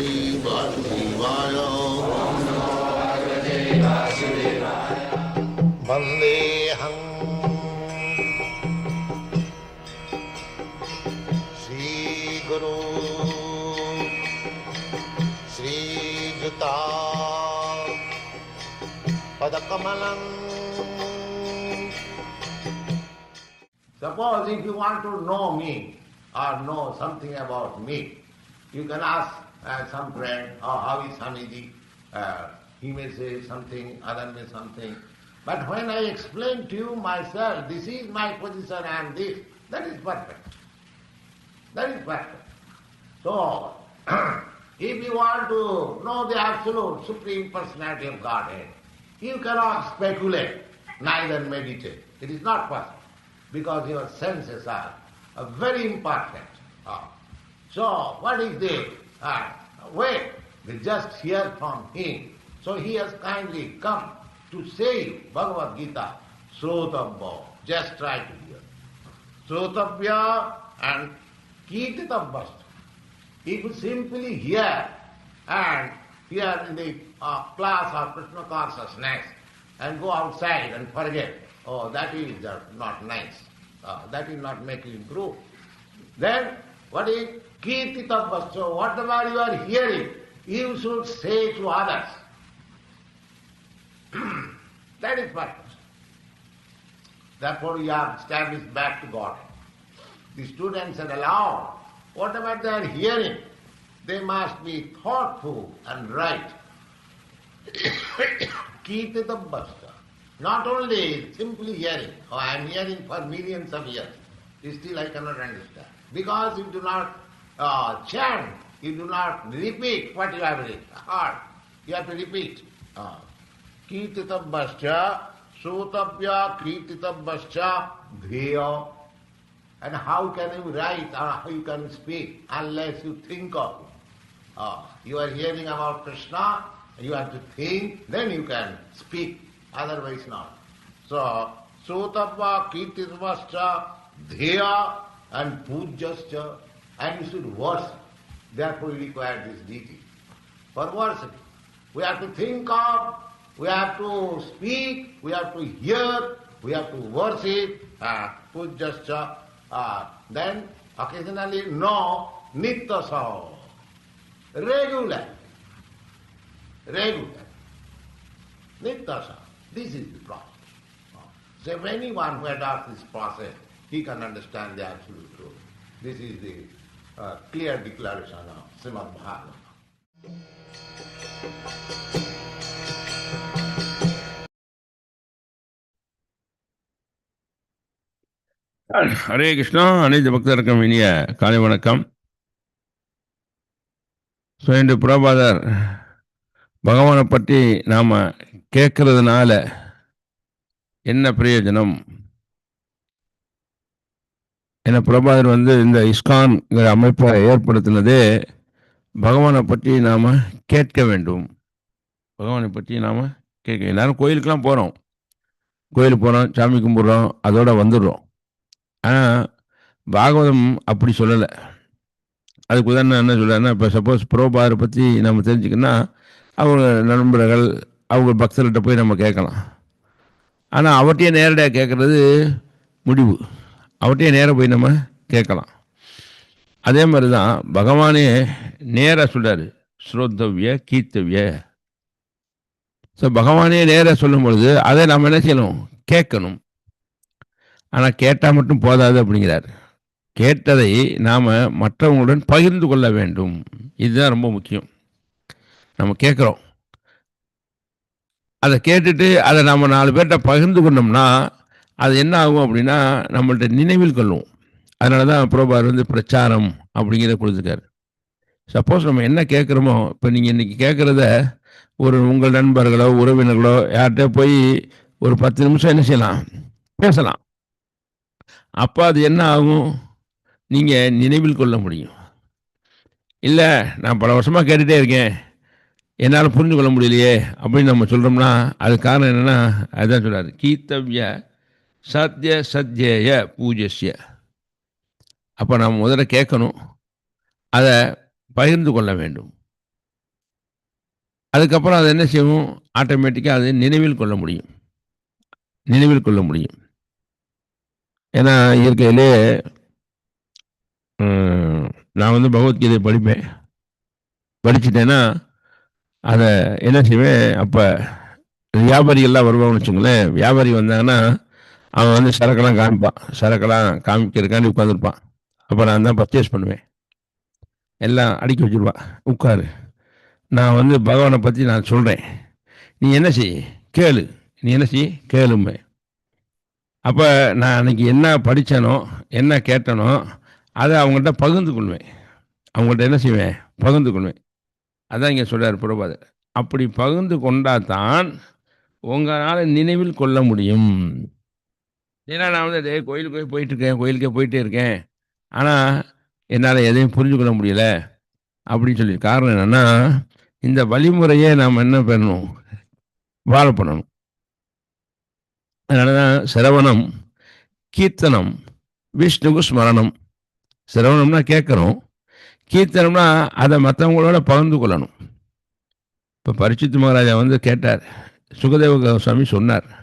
Shri Vasudevaya. Vandeham Shri Guru Shri Juta Padakamalam Suppose if you want to know me or know something about me, you can ask uh, some friend, oh, how is Swamiji? Uh, he may say something, other may something. But when I explain to you myself, this is my position and this, that is perfect. That is perfect. So, if you want to know the absolute supreme personality of Godhead, you cannot speculate, neither meditate. It is not possible because your senses are very important. Uh, so, what is the uh, way? We just hear from him. So he has kindly come to say Bhagavad Gita, Srotavya, just try to hear. Srotavya and Kirtitavya. If you simply hear and hear in the uh, class of Krishna consciousness and go outside and forget, oh, that is not nice. Uh, that is not you improve. Then, what is Kirtitavya? So, whatever you are hearing, you should say to others. that is purpose. Therefore, you are established back to God. The students are allowed, whatever they are hearing, they must be thoughtful and right. Kirtitavya. Not only simply hearing, oh, I am hearing for millions of years, still I cannot understand. Because you do not uh, chant, you do not repeat what you have read. heard. You have to repeat. Uh, Kirtitavascha, Sotavya, Kirtitavascha, Dheya. And how can you write or how you can speak unless you think of it? Uh, you are hearing about Krishna, you have to think, then you can speak, otherwise not. So, Sotavya, Kirtitavascha, Dheya, and Pujyascha, and you should worship. Therefore, we require this deity. For worship, we have to think of, we have to speak, we have to hear, we have to worship, uh, Pujyascha, uh, then occasionally know Nityasa, regular, regular, Nityasa. This is the process. So if anyone who adopts this process, he can understand the absolute truth. This is the uh, clear declaration of Srimad Bhagavatam. Hare Krishna அனைத்து பக்தருக்கும் இனிய காலை வணக்கம் so இன்று புறபாதர் பகவானை பற்றி நாம் கேட்கறதுனால என்ன பிரயோஜனம் என்ன பிரபாதர் வந்து இந்த இஸ்கான் அமைப்பை ஏற்படுத்தினதே பகவானை பற்றி நாம் கேட்க வேண்டும். பகவானை பற்றி நாம் கேட்க எல்லாரும் கோயிலுக்கெல்லாம் போகிறோம் கோயிலுக்கு போகிறோம் சாமி கும்பிட்றோம் அதோடு வந்துடுறோம். ஆனால் பாகவதம் அப்படி சொல்லலை. அதுக்கு உதாரணம் என்ன சொல்கிறாருன்னா இப்போ சப்போஸ் புரோபாரை பற்றி நம்ம தெரிஞ்சுக்கணும்னா அவங்க நண்பர்கள் அவங்க பக்தர்கிட்ட போய் நம்ம கேட்கலாம். ஆனால் அவர்கிட்டயே நேரடியாக கேட்குறது முடிவு. அவர்கிட்டயே நேராக போய் நம்ம கேட்கலாம். அதே மாதிரி தான் பகவானே நேராக சொல்கிறார் ஸ்ரோத்தவ்ய கீர்த்தவ்ய. ஸோ பகவானே நேராக சொல்லும் பொழுது அதை நாம் என்ன செய்யணும்? கேட்கணும். ஆனால் கேட்டால் மட்டும் போதாது அப்படிங்கிறார். கேட்டதை நாம் மற்றவங்களுடன் பகிர்ந்து கொள்ள வேண்டும். இதுதான் ரொம்ப முக்கியம். நம்ம கேட்குறோம். அதை கேட்டுட்டு அதை நம்ம நாலு பேர்கிட்ட பகிர்ந்து கொண்டோம்னா அது என்ன ஆகும் அப்படின்னா நம்மள்ட்ட நினைவில் கொள்ளும். அதனால தான் புரோபார் வந்து பிரச்சாரம் அப்படிங்கிறத கொடுத்துருக்காரு. சப்போஸ் நம்ம என்ன கேட்குறோமோ இப்போ நீங்கள் இன்றைக்கி கேட்குறத ஒரு உங்கள் நண்பர்களோ உறவினர்களோ யார்கிட்ட போய் ஒரு பத்து நிமிஷம் என்ன செய்யலாம்? பேசலாம். அப்போ அது என்ன ஆகும்? நீங்கள் நினைவில் கொள்ள முடியும். இல்லை நான் பல வருஷமாக கேட்டுகிட்டே இருக்கேன். என்னால் புரிஞ்சு கொள்ள முடியலையே அப்படின்னு நம்ம சொல்கிறோம்னா அது காரணம் என்னென்னா அதுதான் சொல்கிறார் கீர்த்தவ்ய சத்ய சத்யேய பூஜஸ்ய அப்போ நாம் முதல்ல கேட்கணும். அதை பகிர்ந்து கொள்ள வேண்டும். அதுக்கப்புறம் அதை என்ன செய்வோம் ஆட்டோமேட்டிக்காக அதை நினைவில் கொள்ள முடியும். நினைவில் கொள்ள முடியும். ஏன்னா இயற்கையிலே நான் வந்து பகவத்கீதையை படிப்பேன். படிச்சுட்டேன்னா அதை என்ன செய்வேன்? அப்போ வியாபாரிகள்லாம் வருவாங்கன்னு வச்சுங்களேன் வியாபாரி வந்தாங்கன்னா அவன் வந்து சரக்கெல்லாம் காமிப்பான் சரக்கெல்லாம் காமிக்கிறதுக்காண்டி உட்காந்துருப்பான் அப்போ நான் தான் பர்ச்சேஸ் பண்ணுவேன். எல்லாம் அடுக்கி வச்சுருவான் உட்காரு. நான் வந்து பகவானை பற்றி நான் சொல்கிறேன் நீ என்ன செய்? கேளு. நீ என்ன செய்? கேளுமே அப்போ நான் அன்னைக்கு என்ன படித்தேனோ என்ன கேட்டனோ அதை அவங்கள்ட்ட பகிர்ந்து கொள்வேன். அவங்கள்ட்ட என்ன செய்வேன்? பகிர்ந்து கொள்வேன். அதான் இங்கே சொல்கிறார் புரபாதர் அப்படி பகிர்ந்து கொண்டால் தான் உங்களால் நினைவில் கொள்ள முடியும். ஏன்னா நான் வந்து அதே கோயிலுக்கு போய் போயிட்டு இருக்கேன் கோயிலுக்கே போயிட்டே இருக்கேன். ஆனால் என்னால் எதையும் புரிஞ்சு கொள்ள முடியல. அப்படின்னு சொல்லி காரணம் என்னென்னா இந்த வழிமுறையை நாம் என்ன பண்ணணும்? ஃபாலோ பண்ணணும். அதனால தான் சிரவணம் கீர்த்தனம் விஷ்ணுகு ஸ்மரணம். சிரவணம்னா கேட்குறோம். கீர்த்தனம்னா அதை மற்றவங்களோட பகிர்ந்து கொள்ளணும். இப்போ பரிசுத்த மகாராஜா வந்து கேட்டார். சுகதேவ கோஸ்வாமி சொன்னார்.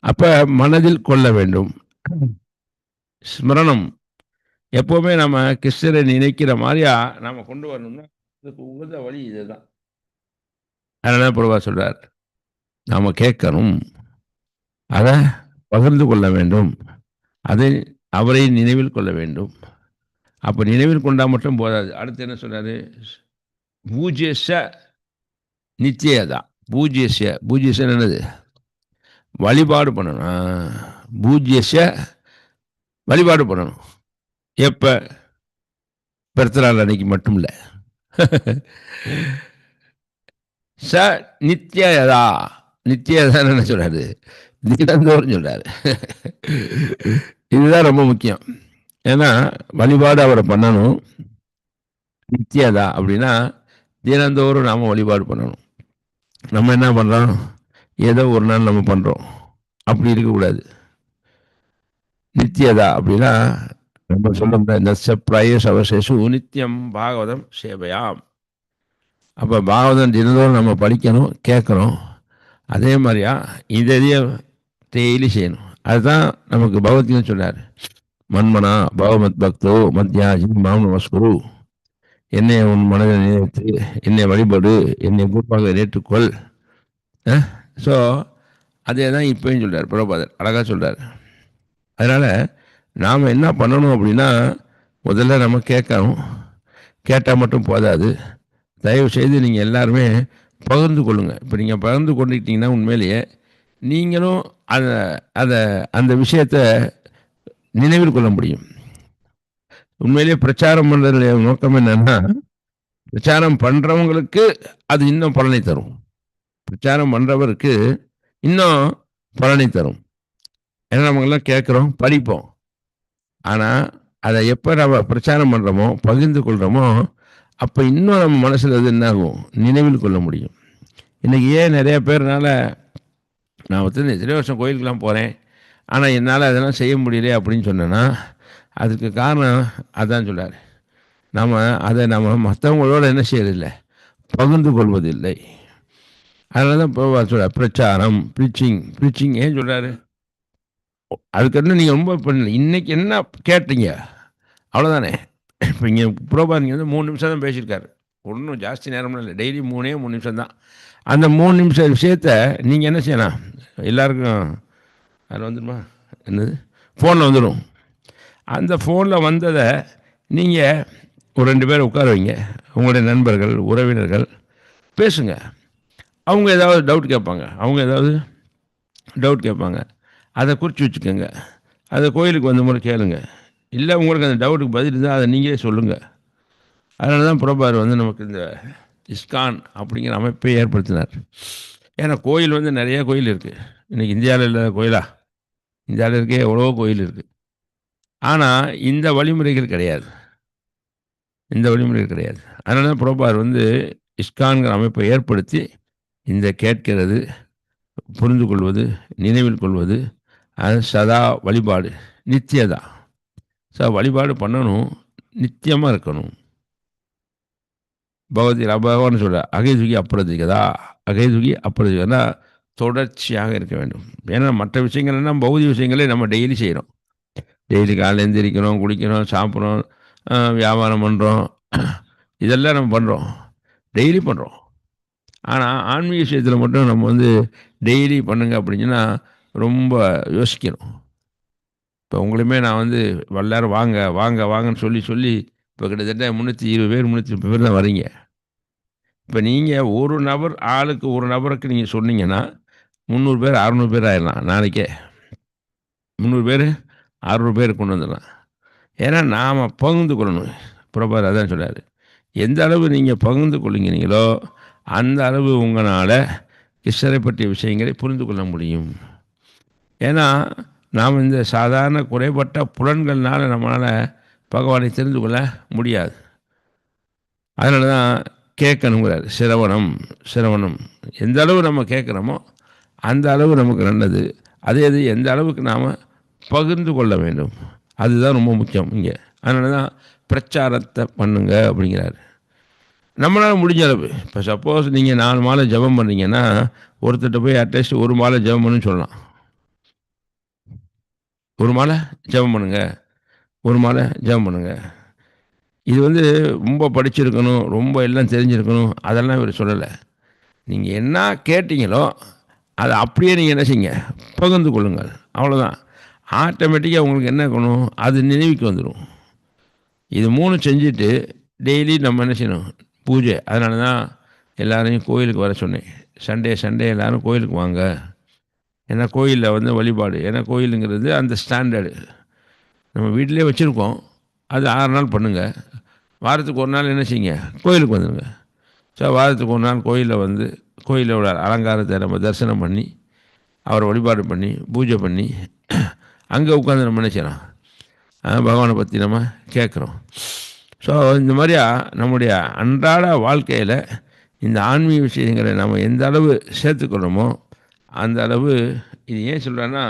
அப்போ மனதில் கொள்ள வேண்டும். ஸ்மரணம். எப்போவுமே நம்ம கிருஷ்ணரை நினைக்கிற மாதிரியா நாம் கொண்டு வரணும்னா அதுக்கு உகந்த வழி இதுதான். அதனால பிரபா சொல்றார் நாம் கேட்கணும். அதை பகிர்ந்து கொள்ள வேண்டும். அதை அவரை நினைவில் கொள்ள வேண்டும். அப்போ நினைவில் கொண்டால் மட்டும் போதாது. அடுத்து என்ன சொன்னார் பூஜ்யச நித்தியதா. பூஜ்யச பூஜ்யச என்னது? வழிபாடு பண்ணணும். பூஜ்யச வழிபாடு பண்ணணும். எப்போ? பிறத்தநாள் அன்னைக்கு மட்டும் இல்லை ச நித்தியதா நித்தியதான்னு என்ன சொல்கிறாரு தினந்தோறும் சொல்கிறாரு இதுதான் ரொம்ப முக்கியம். ஏன்னா வழிபாடு அவரை பண்ணணும். நித்தியதா அப்படின்னா தினந்தோறும் நாம் வழிபாடு பண்ணணும். நம்ம என்ன பண்ணுறோம் ஏதோ ஒரு நாள் நம்ம பண்ணுறோம் அப்படி இருக்கக்கூடாது. நித்தியதா அப்படின்னா நம்ம சொல்ல இந்த பிராயஸ் சவசேஷு நித்தியம் பாகவதம் சேவையாம். அப்போ பாகவதம் தினந்தோறும் நம்ம படிக்கணும் கேட்கணும். அதே மாதிரியா இதையும் டெய்லி செய்யணும். அதுதான் நமக்கு பகவத்கீதை சொன்னார். மன்மனா பகவத் பக்தோ மத்யாஜி மாம் நமஸ்குரு. என்னை உன் மனதை நினைத்து என்னை வழிபடு என்னை குறிப்பாக ஏற்றுக்கொள். ஸோ அதே தான் இப்பயும் சொல்கிறார் பிரபாதர் அழகாக சொல்கிறார் அதனால் நாம் என்ன பண்ணணும் அப்படின்னா முதல்ல நம்ம கேட்கணும். கேட்டால் மட்டும் போதாது. தயவு செய்து நீங்கள் எல்லாருமே பகிர்ந்து கொள்ளுங்கள் இப்போ நீங்கள் பகிர்ந்து கொண்டுக்கிட்டீங்கன்னா உண்மையிலேயே நீங்களும் அதை அதை அந்த விஷயத்தை நினைவில் கொள்ள முடியும். உண்மையிலேயே பிரச்சாரம் பண்ணுறதுல நோக்கம் என்னென்னா பிரச்சாரம் பண்ணுறவங்களுக்கு அது இன்னும் பலனை தரும். பிரச்சாரம் பண்ணுறவருக்கு இன்னும் பலனை தரும். ஏன்னா நம்மங்கெல்லாம் கேட்குறோம் படிப்போம். ஆனால் அதை எப்போ நம்ம பிரச்சாரம் பண்ணுறோமோ பகிர்ந்து கொள்கிறோமோ அப்போ இன்னும் நம்ம மனசில் அது என்ன ஆகும் நினைவில் கொள்ள முடியும். இன்றைக்கி ஏன் நிறைய பேர்னால நான் வந்து எத்தனை வருஷம் கோயிலுக்கெல்லாம் போகிறேன் ஆனால் என்னால் அதெல்லாம் செய்ய முடியல அப்படின்னு சொன்னேன்னா அதுக்கு காரணம் அதான் சொல்கிறார் நம்ம அதை நம்ம மற்றவங்களோட என்ன செய்யறதில்லை? பகிர்ந்து கொள்வதில்லை. அதனால தான் இப்போ சொல்ற பிரச்சாரம் ப்ரீச்சிங் ப்ரீச்சிங் ஏன் சொல்கிறாரு அதுக்கு நீங்கள் ரொம்ப பண்ணல இன்றைக்கி என்ன கேட்டீங்க? அவ்வளோதானே இப்போ இங்கே புரோபா நீங்கள் வந்து மூணு நிமிஷம் தான் பேசியிருக்காரு. ஒன்றும் ஜாஸ்தி நேரம்லாம் இல்லை டெய்லி மூணே மூணு நிமிஷம் தான். அந்த மூணு நிமிஷம் விஷயத்த நீங்கள் என்ன செய்யலாம்? எல்லாருக்கும் அதில் வந்துடுமா என்னது? ஃபோனில் வந்துடும் அந்த ஃபோனில் வந்ததை நீங்கள் ஒரு ரெண்டு பேர் உட்கார வைங்க உங்களுடைய நண்பர்கள் உறவினர்கள் பேசுங்கள் அவங்க ஏதாவது டவுட் கேட்பாங்க. அவங்க ஏதாவது டவுட் கேட்பாங்க. அதை குறித்து வச்சுக்கோங்க. அதை கோயிலுக்கு வந்த முறை கேளுங்க. இல்லை உங்களுக்கு அந்த டவுட்டுக்கு பதில் இருந்தால் அதை நீங்களே சொல்லுங்கள் அதனால தான் புறப்பார் வந்து நமக்கு இந்த இஸ்கான் அப்படிங்கிற அமைப்பை ஏற்படுத்தினார். ஏன்னா கோயில் வந்து நிறைய கோயில் இருக்குது இன்றைக்கி இந்தியாவில் இல்லாத கோயிலா? இந்தியாவில் இருக்கே எவ்வளோ கோயில் இருக்குது ஆனால் இந்த வழிமுறைகள் கிடையாது. இந்த வழிமுறைகள் கிடையாது. அதனால தான் புறப்பார் வந்து இஸ்கான்கிற அமைப்பை ஏற்படுத்தி இந்த கேட்கிறது புரிந்து கொள்வது நினைவில் கொள்வது அது சதா வழிபாடு நித்தியதா. ஸோ வழிபாடு பண்ணணும் நித்தியமாக இருக்கணும். பகவதி பகவான் சொல்ல அகைதுகி அப்புறதுக்கதா அகைதுகி அப்புறதுக்கதா தொடர்ச்சியாக இருக்க வேண்டும். ஏன்னா மற்ற விஷயங்கள் என்ன பௌதிக விஷயங்களே நம்ம டெய்லி செய்கிறோம் டெய்லி காலையில் எழுந்திரிக்கிறோம் குளிக்கிறோம் சாப்பிட்றோம் வியாபாரம் பண்ணுறோம் இதெல்லாம் நம்ம பண்ணுறோம் டெய்லி பண்ணுறோம் ஆனால் ஆன்மீக விஷயத்தில் மட்டும் நம்ம வந்து டெய்லி பண்ணுங்க அப்படின்னா ரொம்ப யோசிக்கணும். இப்போ உங்களுமே நான் வந்து எல்லாரும் வாங்க வாங்க வாங்கன்னு சொல்லி சொல்லி இப்போ கிட்டத்தட்ட முந்நூற்றி இருபது பேர் முந்நூற்றி முப்பது பேர் தான் வரீங்க இப்போ நீங்கள் ஒரு நபர் ஆளுக்கு ஒரு நபருக்கு நீங்கள் சொன்னீங்கன்னா முந்நூறு பேர் அறநூறு பேர் ஆயிடலாம் நாளைக்கே. முந்நூறு பேர் அறுநூறு பேர் கொண்டு வந்துடலாம். ஏன்னா நாம் பகிர்ந்து கொள்ளணும் பிரபார் அதான் சொல்கிறார் எந்த அளவு நீங்கள் பகிர்ந்து கொள்ளுங்கிறீங்களோ அந்த அளவு உங்களால் கிருஷ்ணரை பற்றிய விஷயங்களை புரிந்து கொள்ள முடியும். ஏன்னா நாம் இந்த சாதாரண குறைபட்ட புலன்கள்னால் நம்மளால் பகவானை தெரிந்து கொள்ள முடியாது. அதனால தான் கேட்கணுங்கிறார். சிரவணம் சிரவணம். எந்த அளவு நம்ம கேட்குறோமோ அந்த அளவு நமக்கு நல்லது. அதே இது எந்த அளவுக்கு நாம் பகிர்ந்து கொள்ள வேண்டும். அதுதான் ரொம்ப முக்கியம் இங்கே. அதனால தான் பிரச்சாரத்தை பண்ணுங்க அப்படிங்கிறாரு. நம்மளால் முடிஞ்ச அளவு. இப்போ சப்போஸ் நீங்கள் நாலு மாலை ஜபம் பண்ணுறீங்கன்னா ஒருத்தர்கிட்ட போய் அட்லீஸ்ட் ஒரு மாலை ஜபம் பண்ணுன்னு சொல்லலாம். ஒரு மாலை ஜபம் பண்ணுங்க. ஒரு மாலை ஜபம் பண்ணுங்க. இது வந்து ரொம்ப படிச்சிருக்கணும் ரொம்ப எல்லாம் தெரிஞ்சிருக்கணும் அதெல்லாம் இவர் சொல்லலை. நீங்கள் என்ன கேட்டீங்களோ அதை அப்படியே நீங்கள் என்ன செய்யுங்க பகிர்ந்து கொள்ளுங்கள். அவ்வளோதான் ஆட்டோமேட்டிக்காக உங்களுக்கு என்ன இருக்கணும் அது நினைவுக்கு வந்துடும் இது மூணு செஞ்சுட்டு டெய்லி நம்ம என்ன செய்யணும் பூஜை. அதனால தான் எல்லாரையும் கோயிலுக்கு வர சொன்னேன். சண்டே சண்டே எல்லோரும் கோயிலுக்கு வாங்க. ஏன்னா கோயிலில் வந்து வழிபாடு. ஏன்னா கோயிலுங்கிறது அந்த ஸ்டாண்டர்டு நம்ம வீட்டிலே வச்சுருக்கோம். அது ஆறு நாள் பண்ணுங்கள் வாரத்துக்கு ஒரு நாள் என்ன செய்யுங்க? கோயிலுக்கு வந்துடுங்க ஸோ வாரத்துக்கு ஒரு நாள் கோயிலில் வந்து கோயிலோட அலங்காரத்தை நம்ம தரிசனம் பண்ணி அவரை வழிபாடு பண்ணி பூஜை பண்ணி அங்கே உட்காந்து நம்ம என்ன செய்யலாம்? பகவானை பற்றி நம்ம கேட்குறோம். ஸோ இந்த மாதிரியா நம்முடைய அன்றாட வாழ்க்கையில் இந்த ஆன்மீக விஷயங்களை நம்ம எந்த அளவு சேர்த்துக்கிறோமோ அந்த அளவு இது ஏன் சொல்கிறேன்னா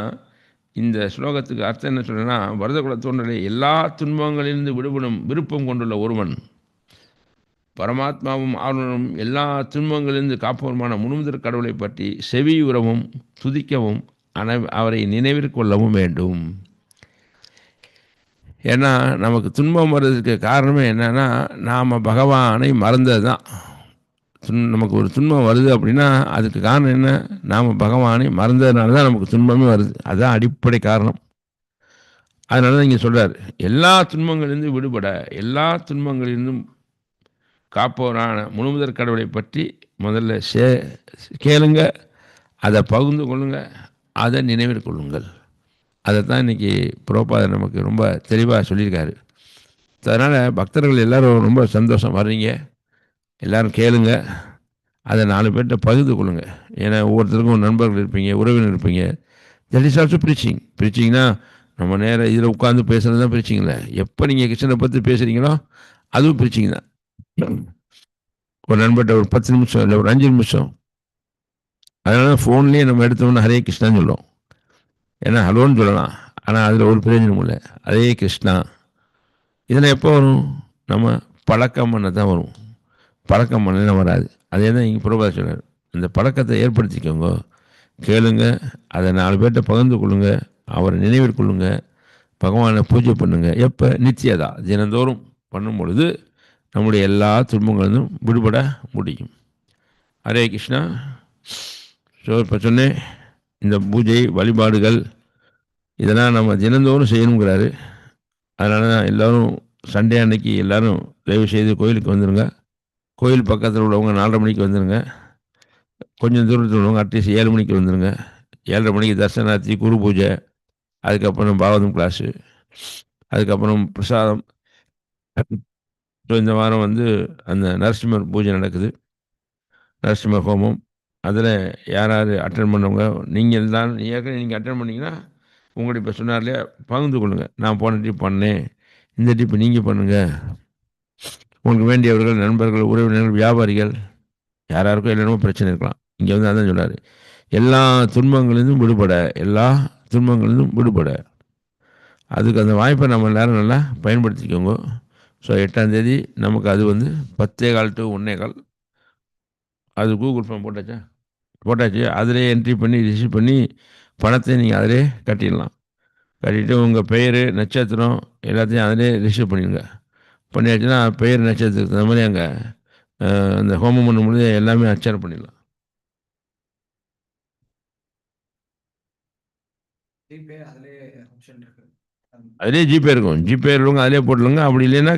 இந்த ஸ்லோகத்துக்கு அர்த்தம் என்ன சொல்கிறேன்னா வரதகுல தோன்றலை எல்லா துன்பங்களிலிருந்து விடுபடும் விருப்பம் கொண்டுள்ள ஒருவன் பரமாத்மாவும் ஆர்வனும் எல்லா துன்பங்களிலிருந்து காப்பவருமான முழுமுதற் கடவுளை பற்றி செவியுறவும் துதிக்கவும் அனை அவரை நினைவிற்கொள்ளவும் வேண்டும். ஏன்னா நமக்கு துன்பம் வர்றதுக்கு காரணமே என்னென்னா நாம் பகவானை மறந்தது தான். துன் நமக்கு ஒரு துன்பம் வருது அப்படின்னா அதுக்கு காரணம் என்ன? நாம் பகவானை மறந்ததுனால தான் நமக்கு துன்பமே வருது. அதுதான் அடிப்படை காரணம். அதனால தான் இங்கே சொல்கிறார் எல்லா துன்பங்களிலிருந்து விடுபட எல்லா துன்பங்களிலிருந்தும் காப்பவரான முழுமுதற் கடவுளை பற்றி முதல்ல சே கேளுங்க அதை பகிர்ந்து கொள்ளுங்கள் அதை நினைவில் கொள்ளுங்கள். அதை தான் இன்றைக்கி புரோபாதர் நமக்கு ரொம்ப தெளிவாக சொல்லியிருக்காரு. அதனால் பக்தர்கள் எல்லோரும் ரொம்ப சந்தோஷம் வர்றீங்க. எல்லோரும் கேளுங்க. அதை நாலு பேர்கிட்ட பகிர்ந்து கொள்ளுங்க. ஏன்னா ஒவ்வொருத்தருக்கும் நண்பர்கள் இருப்பீங்க உறவினர் இருப்பீங்க. தட் இஸ் ஆல்சோ ப்ரீச்சிங் ப்ரீச்சிங்னா நம்ம நேரம் இதில் உட்காந்து பேசுகிறது தான் ப்ரீச்சிங் இல்லை. எப்போ நீங்கள் கிருஷ்ணனை பற்றி பேசுகிறீங்களோ அதுவும் ப்ரீச்சிங் தான். ஒரு நண்பர்கிட்ட ஒரு பத்து நிமிஷம் இல்லை ஒரு அஞ்சு நிமிஷம். அதனால ஃபோன்லேயே நம்ம எடுத்தோம்னா ஹரே கிருஷ்ணான்னு சொல்லுவோம். ஏன்னா ஹலோன்னு சொல்லலாம். ஆனால் அதில் ஒரு பிரயோஜனம் இல்லை. அதே கிருஷ்ணா. இதில் எப்போ வரும்? நம்ம பழக்கம் பண்ண தான் வரும். பழக்கம் பண்ணலாம் வராது. அதே தான் இங்கே புரோபாத சொன்னார். அந்த பழக்கத்தை ஏற்படுத்திக்கோங்க. கேளுங்க. அதை நாலு பேர்கிட்ட பகிர்ந்து கொள்ளுங்க. அவரை நினைவில் கொள்ளுங்க. பகவானை பூஜை பண்ணுங்க. எப்போ? நித்தியதா. தினந்தோறும் பண்ணும் பொழுது நம்முடைய எல்லா துன்பங்களிலும் விடுபட முடியும். ஹரே கிருஷ்ணா. ஸோ இப்போ சொன்னேன். இந்த பூஜை வழிபாடுகள் இதெல்லாம் நம்ம தினந்தோறும் செய்யணுங்கிறாரு. அதனால தான் எல்லோரும் சண்டே அன்னைக்கு எல்லோரும் தயவு செய்து கோயிலுக்கு வந்துடுங்க கோயில் பக்கத்தில் உள்ளவங்க நாலரை மணிக்கு வந்துடுங்க கொஞ்சம் தூரத்தில் உள்ளவங்க அட்லீஸ்ட் ஏழு மணிக்கு வந்துடுங்க ஏழரை மணிக்கு தர்சனார்த்தி குரு பூஜை அதுக்கப்புறம் பாகவதம் கிளாஸு அதுக்கப்புறம் பிரசாதம். ஸோ இந்த வாரம் வந்து அந்த நரசிம்மர் பூஜை நடக்குது. நரசிம்ம ஹோமம். அதில் யார் யார் அட்டன் பண்ணவங்க நீங்கள் தான் ஏற்கனவே நீங்கள் அட்டன் பண்ணிங்கன்னா உங்கள்கிட்ட இப்போ சொன்னார்லையே பகிர்ந்து கொள்ளுங்கள் நான் போன டிப் பண்ணேன். இந்த டிப் நீங்கள் பண்ணுங்கள் உங்களுக்கு வேண்டியவர்கள் நண்பர்கள் உறவினர்கள் வியாபாரிகள் யார் யாருக்கும் என்னென்னமோ பிரச்சனை இருக்கலாம். இங்கே வந்து அதான் சொன்னார். எல்லா துன்பங்களிலிருந்தும் விடுபட எல்லா துன்பங்களிலிருந்தும் விடுபட. அதுக்கு அந்த வாய்ப்பை நம்ம எல்லோரும் நல்லா பயன்படுத்திக்கோங்க. ஸோ எட்டாந்தேதி நமக்கு அது வந்து பத்தே கால் டு ஒன்னே கால். அது கூகுள் ஃபோன் போட்டாச்சா? போட்டாச்சு. அதிலே என்ட்ரி பண்ணி ரிசீவ் பண்ணி பணத்தை நீங்கள் அதிலே கட்டிடலாம். கட்டிட்டு உங்கள் பெயர் நட்சத்திரம் எல்லாத்தையும் அதிலே ரிசீவ் பண்ணிடுங்க. பண்ணியாச்சுன்னா பெயர் நட்சத்திரத்துக்கு தகுந்த மாதிரி அங்கே அந்த ஹோமம் பண்ணும்பொழுது எல்லாமே அச்சாரம் பண்ணிடலாம். அதிலே ஜிபே இருக்கும். ஜிபே இருக்கவங்க அதிலே போட்டுருங்க. அப்படி இல்லைன்னா